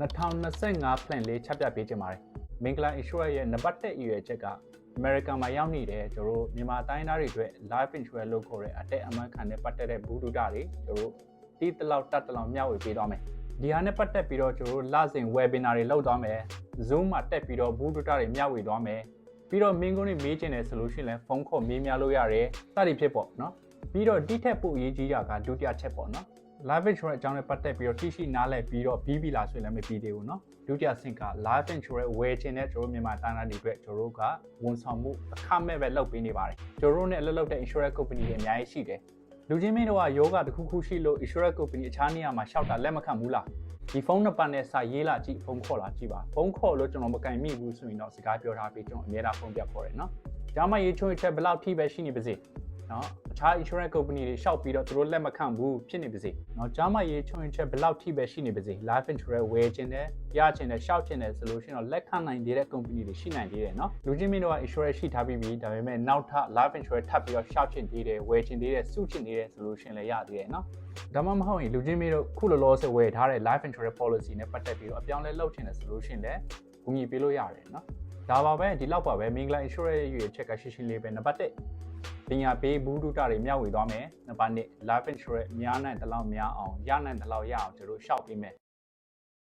2025 plan လေးချက်ပြပေးခြင်းပါတယ်မင်္ဂလာ insurance ရဲ့နံပါတ်1အရွယ်ချက်က American မှာရောက်နေတယ်ကျွန်တော်တို့မြန်မာတိုင်းသားတွေအတွက် life insurance လုပ်ခေါ်တဲ့အတက်အမှန်ခံတဲ့ပတ်သက်တဲ့ဘူးဒုတာတွေကျွန်တော်တို့တီးတလောက်တတ်တလောက်မျှဝေပေးသွားမယ်ဒီဟာနဲ့ပတ်သက်ပြီးတော့ကျွန်တော်တို့လစဉ် webinar တွေလုပ်သွားမယ် Zoom မှာတက်ပြီးတော့ဘူးဒုတာတွေမျှဝေသွားမယ်ပြီးတော့မင်းကုန်းတွေမေးချင်တယ်ဆိုလို့ရှိရင်လည်းဖုန်းခေါ်မေးမြလို့ရတယ်စသည်ဖြစ်ပေါ့နော်ပြီးတော့ဒီထက်ပိုအရေးကြီးတာကဒုတိယချက်ပေါ့နော် life insurance အကြောင်းနဲ့ပတ်သက်ပြီးတော့တိရှိနားလည်ပြီးတော့ပြီးပြီလားဆိုရင်လည်းမပြီးသေးဘူးเนาะဒုတိယဆင့်က life insurance ဝယ်ချင်တဲ့ကျွန်တော်တို့မြန်မာတိုင်းသားတွေအတွက်ကျွန်တော်တို့ကဝန်ဆောင်မှုအခမဲ့ပဲလုပ်ပေးနေပါတယ်ကျွန်တော်တို့နဲ့အလုပ်လုပ်တဲ့ insurance company တွေအများကြီးရှိတယ်လူချင်းမင်းတို့ကယောဂတစ်ခုခုရှိလို့ insurance company အခြားနေရာမှာရှောက်တာလက်မခံဘူးလားဒီဖုန်းနံပါတ်နဲ့စာရေးလာကြည့်ဖုန်းခေါ်လာကြည့်ပါဖုန်းခေါ်လို့ကျွန်တော်မကင်မိဘူးဆိုရင်တော့စကားပြောထားပြီးကျွန်တော်အများအားဖုန်းပြခေါ်တယ်เนาะဒါမှရေးချုံချက်ဘယ်လောက်ထိပဲရှိနေပါစေ နော်အခြား insurance company တွေရှောက်ပြီးတော့သူတို့လက်မခံဘူးဖြစ်နေပါစေ။နော်ကြားမရေးချုံရင်ချက်ဘယ်လောက်ထိပဲရှိနေပါစေ life insurance ဝယ်ခြင်းနဲ့ရခြင်းနဲ့ရှောက်ခြင်းနဲ့ဆိုလို့ရှိရင်တော့လက်ခံနိုင်သေးတဲ့ company တွေရှိနိုင်သေးတယ်နော်။လူချင်းမင်းတို့က insurance ရှိထားပြီးပြီဒါပေမဲ့နောက်ထပ် life insurance ထပ်ပြီးတော့ရှောက်ခြင်းသေးတယ်ဝယ်ခြင်းသေးတယ်စုခြင်းသေးတယ်ဆိုလို့ရှိရင်လည်းရသေးတယ်နော်။ဒါမှမဟုတ်ရင်လူချင်းမင်းတို့ခုလောလောဆယ်ဝယ်ထားတဲ့ life insurance policy နဲ့ပတ်သက်ပြီးတော့အပြောင်းလဲလုပ်ခြင်းနဲ့ဆိုလို့ရှိရင်လည်းကူညီပေးလို့ရတယ်နော်။ဒါပါပဲဒီလောက်ပါပဲမင်္ဂလာ insurance ရဲ့ရွေးချက်ကရှင်းရှင်းလေးပဲနံပါတ်1 ပညာပေးဘူးဒုတာတွေမျှဝေသွားမယ်နံပါတ်2 life insurance များနိုင်တလောက်များအောင်ရနိုင်တလောက်ရအောင်ကျွန်တော်တို့ရှောက်ပေးမယ်